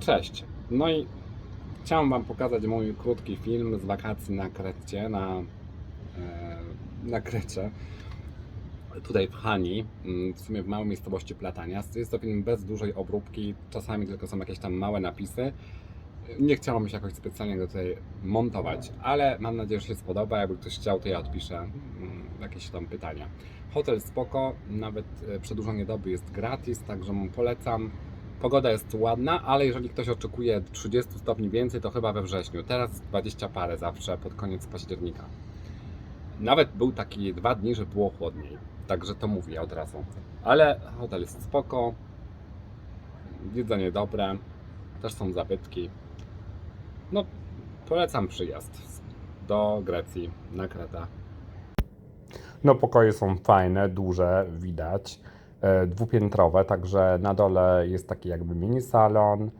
Cześć. No i chciałem Wam pokazać mój krótki film z wakacji na Krecie, na, e, na Krecie. Tutaj w Hani, mm, w sumie w małej miejscowości Platania. Jest to film bez dużej obróbki, czasami tylko są jakieś tam małe napisy. Nie chciało mi się jakoś specjalnie go tutaj montować, ale mam nadzieję, że się spodoba. Jakby ktoś chciał, to ja odpiszę mm, jakieś tam pytania. Hotel spoko, nawet e, przedłużenie doby jest gratis, także mu polecam. Pogoda jest ładna, ale jeżeli ktoś oczekuje 30 stopni więcej, to chyba we wrześniu. Teraz 20 parę zawsze pod koniec października. Nawet był taki dwa dni, że było chłodniej. Także to mówię od razu. Ale hotel jest spoko. Jedzenie dobre. Też są zabytki. No, polecam przyjazd do Grecji na Kretę. No, pokoje są fajne, duże, widać. E, dwupiętrowe, także na dole jest taki jakby mini salon.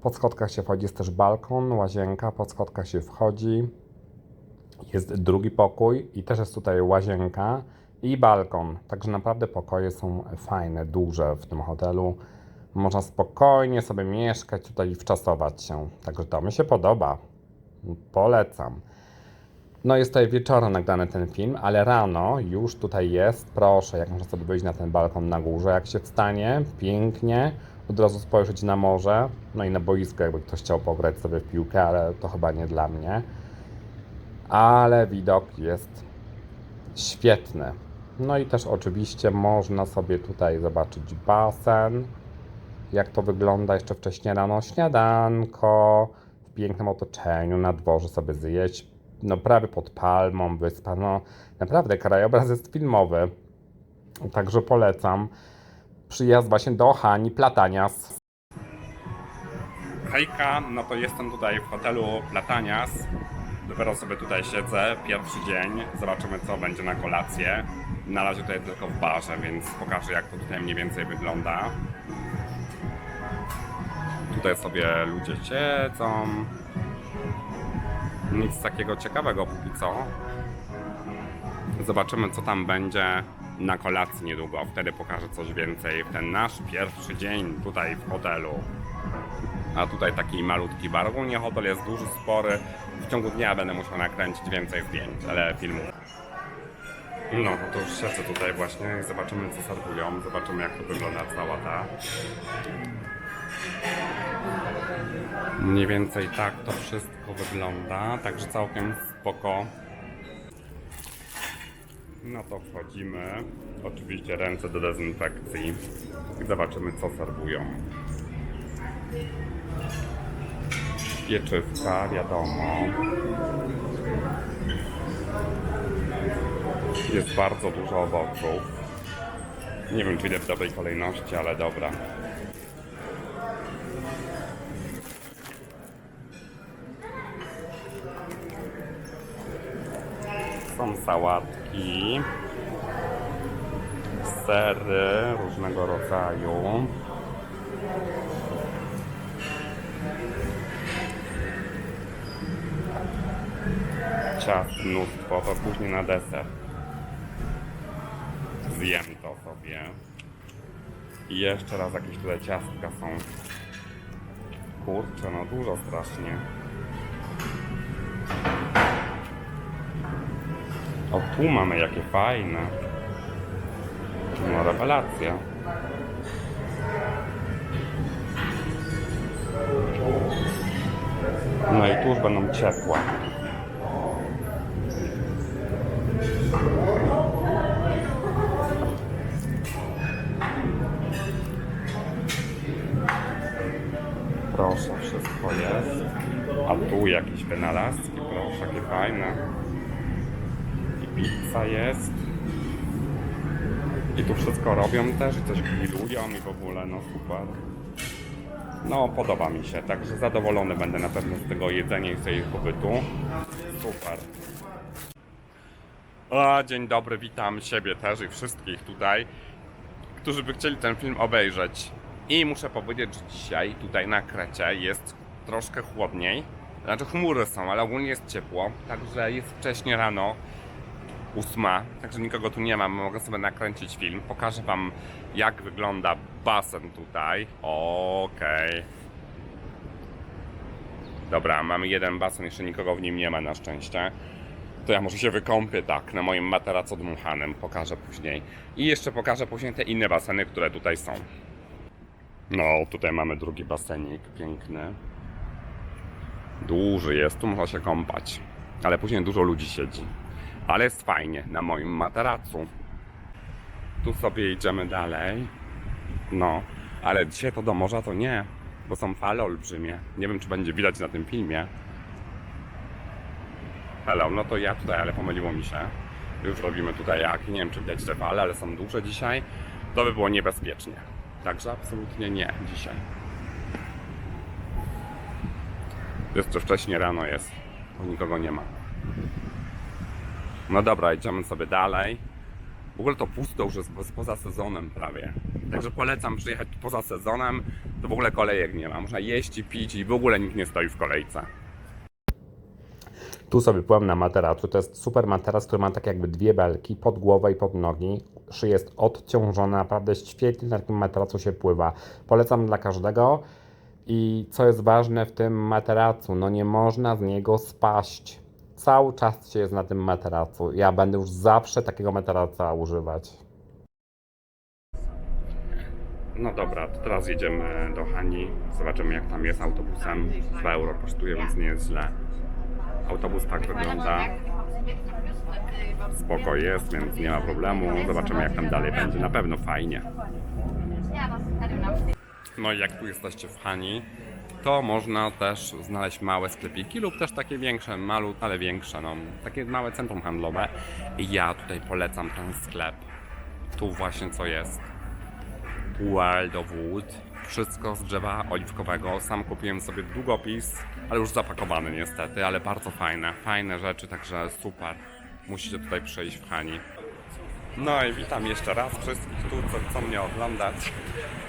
Po schodkach się wchodzi, jest też balkon, łazienka, po schodkach się wchodzi. Jest drugi pokój i też jest tutaj łazienka i balkon. Także naprawdę pokoje są fajne, duże w tym hotelu. Można spokojnie sobie mieszkać tutaj i wczasować się. Także to mi się podoba. Polecam. No jest tutaj wieczorem nagrany ten film, ale rano już tutaj jest. Proszę, jak można sobie wyjść na ten balkon na górze, jak się wstanie, pięknie. Od razu spojrzeć na morze, no i na boisko, jakby ktoś chciał pograć sobie w piłkę, ale to chyba nie dla mnie. Ale widok jest świetny. No i też oczywiście można sobie tutaj zobaczyć basen. Jak to wygląda jeszcze wcześniej rano, śniadanko w pięknym otoczeniu, na dworze sobie zjeść no prawie pod palmą, wyspa, no naprawdę krajobraz jest filmowy, także polecam przyjazd właśnie do Hani Platanias. Hejka, no to jestem tutaj w hotelu Platanias, dopiero sobie tutaj siedzę, pierwszy dzień, zobaczymy co będzie na kolację. Na razie tutaj tylko w barze, więc pokażę jak to tutaj mniej więcej wygląda. Tutaj sobie ludzie siedzą, nic takiego ciekawego póki co. Zobaczymy, co tam będzie na kolacji niedługo. Wtedy pokażę coś więcej w ten nasz pierwszy dzień tutaj w hotelu. A tutaj taki malutki bar. Ogólnie hotel jest duży, spory. W ciągu dnia będę musiał nakręcić więcej zdjęć, ale filmów. No, to już siedzę tutaj właśnie zobaczymy, co serwują. Zobaczymy, jak to wygląda cała ta Mniej więcej tak to wszystko wygląda, także całkiem spoko. No to wchodzimy. Oczywiście ręce do dezynfekcji i zobaczymy co serwują. Pieczywka, wiadomo. Jest bardzo dużo owoców. Nie wiem czy idę w dobrej kolejności, ale dobra. Sałatki, sery różnego rodzaju. Ciast mnóstwo, to później na deser. Zjem to sobie. I jeszcze raz jakieś tutaj ciastka są. Kurczę, no dużo strasznie. O, tu mamy jakie fajne. No, rewelacja. No i tu już będą ciepłe. Proszę, wszystko jest. A tu jakieś wynalazki, proszę, jakie fajne pizza jest. I tu wszystko robią też, i coś grillują i w ogóle, no super. No, podoba mi się, także zadowolony będę na pewno z tego jedzenia i z tej pobytu. Super. O, dzień dobry, witam siebie też i wszystkich tutaj, którzy by chcieli ten film obejrzeć. I muszę powiedzieć, że dzisiaj tutaj na Krecie jest troszkę chłodniej. Znaczy chmury są, ale ogólnie jest ciepło, także jest wcześnie rano ósma, także nikogo tu nie mam, mogę sobie nakręcić film. Pokażę wam jak wygląda basen tutaj. Okej. Dobra, mamy jeden basen, jeszcze nikogo w nim nie ma na szczęście. To ja może się wykąpię tak, na moim materacu dmuchanym, pokażę później. I jeszcze pokażę później te inne baseny, które tutaj są. No, tutaj mamy drugi basenik, piękny. Duży jest, tu można się kąpać. Ale później dużo ludzi siedzi. Ale jest fajnie, na moim materacu. Tu sobie idziemy dalej. No, ale dzisiaj to do morza to nie, bo są fale olbrzymie. Nie wiem, czy będzie widać na tym filmie. Hello, no to ja tutaj, ale pomyliło mi się. Już robimy tutaj jak, nie wiem, czy widać te fale, ale są duże dzisiaj. To by było niebezpiecznie. Także absolutnie nie dzisiaj. Jeszcze wcześnie rano jest, bo nikogo nie ma. No dobra, idziemy sobie dalej. W ogóle to pusto już jest poza sezonem prawie. Także polecam przyjechać poza sezonem. To w ogóle kolejek nie ma. Można jeść i pić i w ogóle nikt nie stoi w kolejce. Tu sobie pływam na materacu. To jest super materac, który ma tak jakby dwie belki pod głowę i pod nogi. Szyja jest odciążona, naprawdę świetnie na takim materacu się pływa. Polecam dla każdego. I co jest ważne w tym materacu, no nie można z niego spaść. Cały czas się jest na tym materacu. Ja będę już zawsze takiego materaca używać. No dobra, to teraz jedziemy do Hani. Zobaczymy jak tam jest autobusem. 2 euro kosztuje, więc nie jest źle. Autobus tak wygląda. Spoko jest, więc nie ma problemu. Zobaczymy jak tam dalej będzie. Na pewno fajnie. No i jak tu jesteście w Hani, to można też znaleźć małe sklepiki lub też takie większe, malu, ale większe, no, takie małe centrum handlowe. Ja tutaj polecam ten sklep. Tu właśnie co jest. World of Wood. Wszystko z drzewa oliwkowego. Sam kupiłem sobie długopis, ale już zapakowany niestety, ale bardzo fajne. Fajne rzeczy, także super. Musicie tutaj przyjść w Hani. No i witam jeszcze raz wszystkich tu, co chcą mnie oglądać.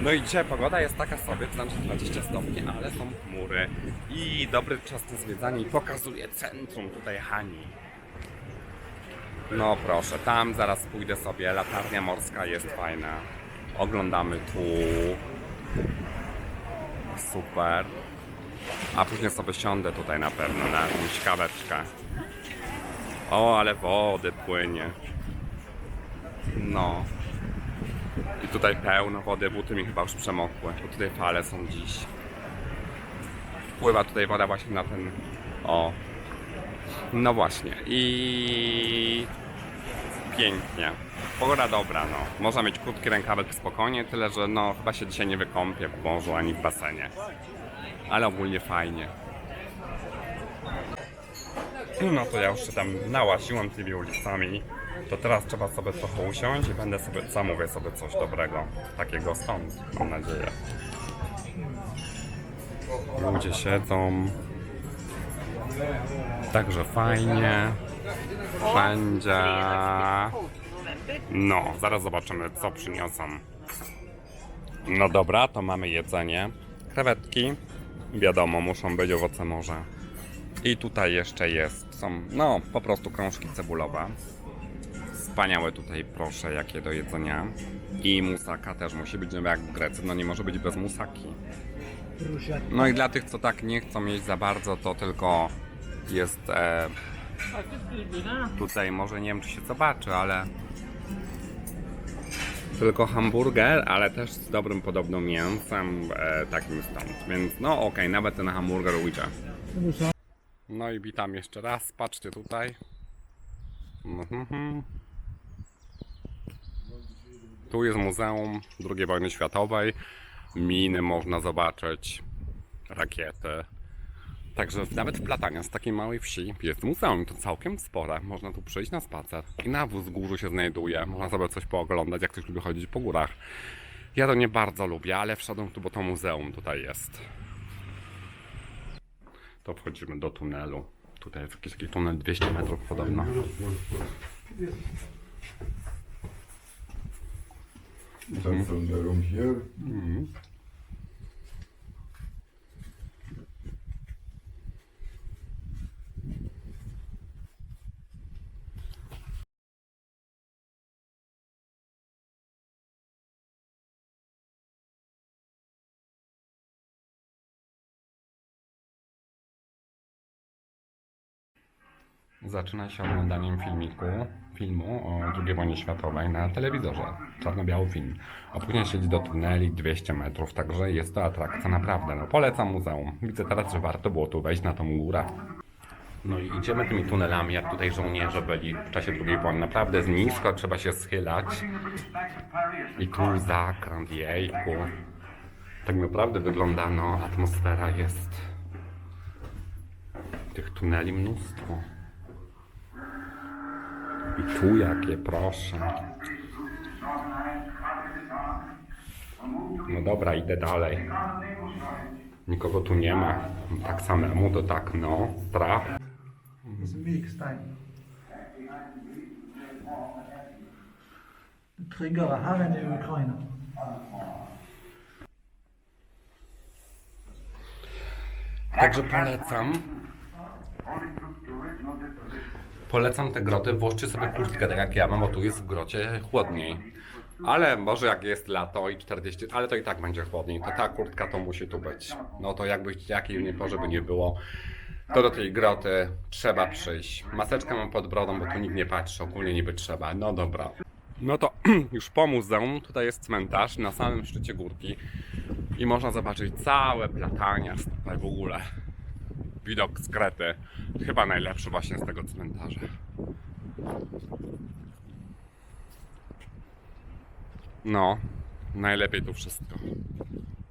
No i dzisiaj pogoda jest taka sobie, to znaczy 20 stopni, ale są chmury. I dobry czas na zwiedzanie i pokazuje centrum tutaj Hani. No proszę, tam zaraz pójdę sobie, latarnia morska jest fajna. Oglądamy tu. Super. A później sobie siądę tutaj na pewno na jakąś kaweczkę. O, ale wody płynie. No. I tutaj pełno wody, buty mi chyba już przemokły, bo tutaj fale są dziś. Pływa tutaj woda właśnie na ten... O. No właśnie. I... Pięknie. Pogoda dobra, no. Można mieć krótki rękawek spokojnie, tyle że no chyba się dzisiaj nie wykąpię w morzu ani w basenie. Ale ogólnie fajnie. No to ja już się tam nałaziłem tymi ulicami. To teraz trzeba sobie trochę usiąść i będę sobie, zamówię sobie coś dobrego. Takiego stąd, mam nadzieję. Ludzie siedzą. Także fajnie. Wszędzie. No, zaraz zobaczymy, co przyniosą. No dobra, to mamy jedzenie. Krewetki. Wiadomo, muszą być owoce morza. I tutaj jeszcze jest, są, no, po prostu krążki cebulowe. Wspaniałe tutaj, proszę, jakie do jedzenia. I musaka też musi być, no bo jak w Grecy, no nie może być bez musaki. No i dla tych, co tak nie chcą jeść za bardzo, to tylko jest e, tutaj, może nie wiem, czy się zobaczy, ale tylko hamburger, ale też z dobrym podobno mięsem, e, takim stąd. Więc no okej, nawet ten hamburger ujdzie. No i witam jeszcze raz, patrzcie tutaj. Mhm. Tu jest Muzeum II wojny światowej. Miny można zobaczyć, rakiety. Także nawet w Platania z takiej małej wsi jest muzeum, to całkiem spore. Można tu przyjść na spacer. I na wzgórzu się znajduje. Można sobie coś pooglądać, jak ktoś lubi chodzić po górach. Ja to nie bardzo lubię, ale wszedłem tu, bo to muzeum tutaj jest. To wchodzimy do tunelu. Tutaj jest jakiś taki tunel 200 metrów podobno. Dann mhm. Veränderung hier. Mhm. Zaczyna się oglądaniem filmiku, filmu o II wojnie światowej na telewizorze. Czarno-biały film. A później siedzi do tuneli 200 metrów, także jest to atrakcja naprawdę. No polecam muzeum. Widzę teraz, że warto było tu wejść na tą górę. No i idziemy tymi tunelami, jak tutaj żołnierze byli w czasie II wojny. Naprawdę z nisko trzeba się schylać. I tu zakręt, jejku. Tak naprawdę wygląda, no atmosfera jest. Tych tuneli mnóstwo. I tu jakie, proszę. No dobra, idę dalej. Nikogo tu nie ma. Tak samemu to tak, no, strach. Tryggere i Ukraina. Także polecam. Polecam te groty, włożcie sobie kurtkę tak jak ja mam, bo tu jest w grocie chłodniej. Ale może jak jest lato i 40, ale to i tak będzie chłodniej, to ta kurtka to musi tu być. No to jakbyś jakiej nie porze by nie było, to do tej groty trzeba przyjść. Maseczkę mam pod brodą, bo tu nikt nie patrzy, ogólnie niby trzeba. No dobra. No to już po muzeum, tutaj jest cmentarz na samym szczycie górki i można zobaczyć całe platania w ogóle. Widok z Krety. Chyba najlepszy właśnie z tego cmentarza. No, najlepiej tu wszystko.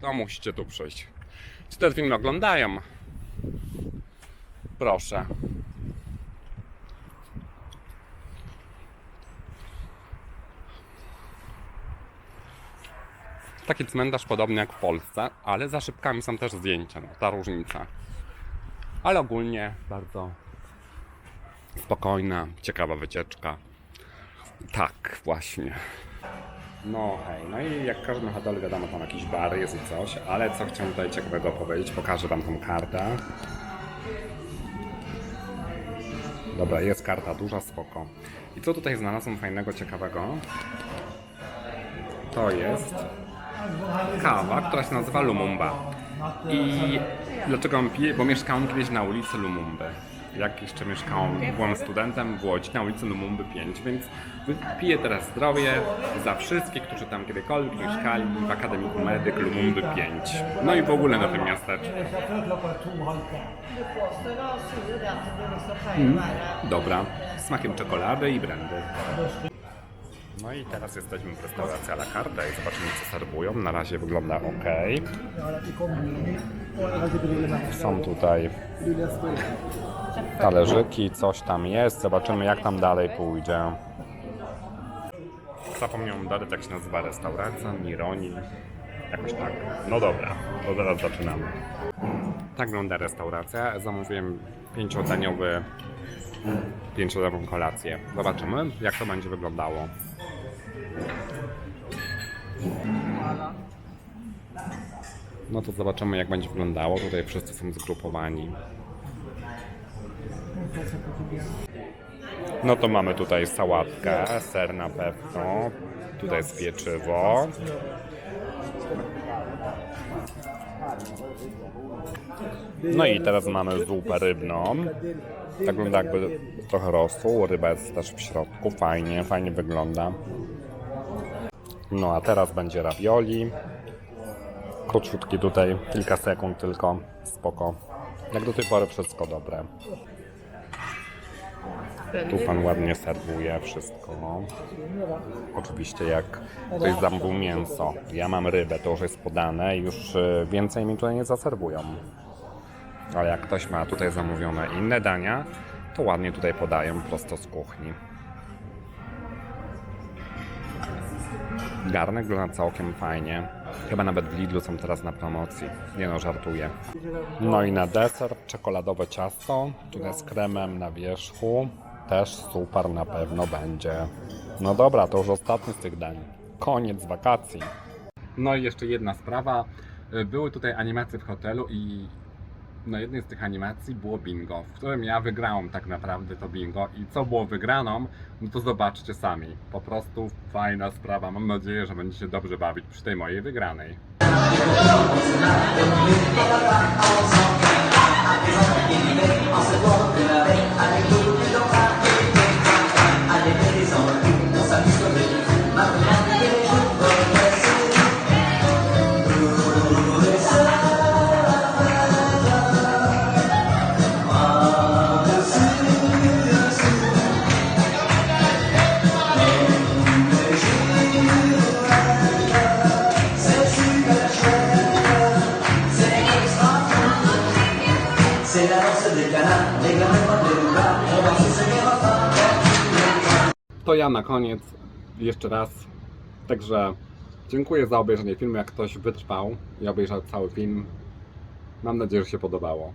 To musicie tu przyjść. Czy ten film oglądają? Proszę. Taki cmentarz podobny jak w Polsce, ale za szybkami są też zdjęcia, no, ta różnica. Ale ogólnie bardzo spokojna, ciekawa wycieczka. Tak, właśnie. No hej, no i jak w każdym hotelu wiadomo, tam jakiś bar jest i coś, ale co chciałem tutaj ciekawego powiedzieć, pokażę wam tą kartę. Dobra, jest karta, duża, spoko. I co tutaj znalazłem fajnego, ciekawego? To jest kawa, która się nazywa Lumumba. I dlaczego ją piję? Bo mieszkałem kiedyś na ulicy Lumumby. Jak jeszcze mieszkałem, byłem studentem w Łodzi na ulicy Lumumby 5, więc piję teraz zdrowie za wszystkich, którzy tam kiedykolwiek mieszkali w Akademiku Medyk Lumumby 5. No i w ogóle na tym miasteczku. Være Dobra, smakiem czekolady i brandy. No i teraz jesteśmy w restauracji à la carte i zobaczymy co serwują. Na razie wygląda ok. Są tutaj talerzyki, coś tam jest. Zobaczymy jak tam dalej pójdzie. Zapomniałem dodać jak się nazywa restauracja, Mironi. Jakoś tak. No dobra, to teraz zaczynamy. Tak wygląda restauracja. Zamówiłem pięciodaniowy pięciodaniową kolację. Zobaczymy jak to będzie wyglądało. No to zobaczymy jak będzie wyglądało. Tutaj wszyscy są zgrupowani. No to mamy tutaj sałatkę, ser na pewno. Tutaj jest pieczywo. No i teraz mamy zupę rybną. Tak wygląda jakby trochę rosół, ryba jest też w środku, fajnie, fajnie wygląda. No a teraz będzie ravioli. Króciutki tutaj, kilka sekund tylko, spoko. Jak do tej pory wszystko dobre. Tu pan ładnie serwuje wszystko, no. Oczywiście jak ktoś zamówił mięso, ja mam rybę, to już jest podane i już y, więcej mi tutaj nie zaserwują. Ale jak ktoś ma tutaj zamówione inne dania, to ładnie tutaj podają prosto z kuchni. Garnek wygląda całkiem fajnie. Chyba nawet w Lidlu są teraz na promocji. Nie no, żartuję. No i na deser czekoladowe ciasto. Tutaj z kremem na wierzchu. Też super na pewno będzie. No dobra, to już ostatni z tych dań. Koniec wakacji. No i jeszcze jedna sprawa. Były tutaj animacje w hotelu i na jednej z tych animacji było bingo, w którym ja wygrałem tak naprawdę to bingo i co było wygraną, no to zobaczcie sami. Po prostu fajna sprawa. Mam nadzieję, że będziecie się dobrze bawić przy tej mojej wygranej. Ja na koniec jeszcze raz. Także dziękuję za obejrzenie filmu. Jak ktoś wytrwał i obejrzał cały film, mam nadzieję, że się podobało.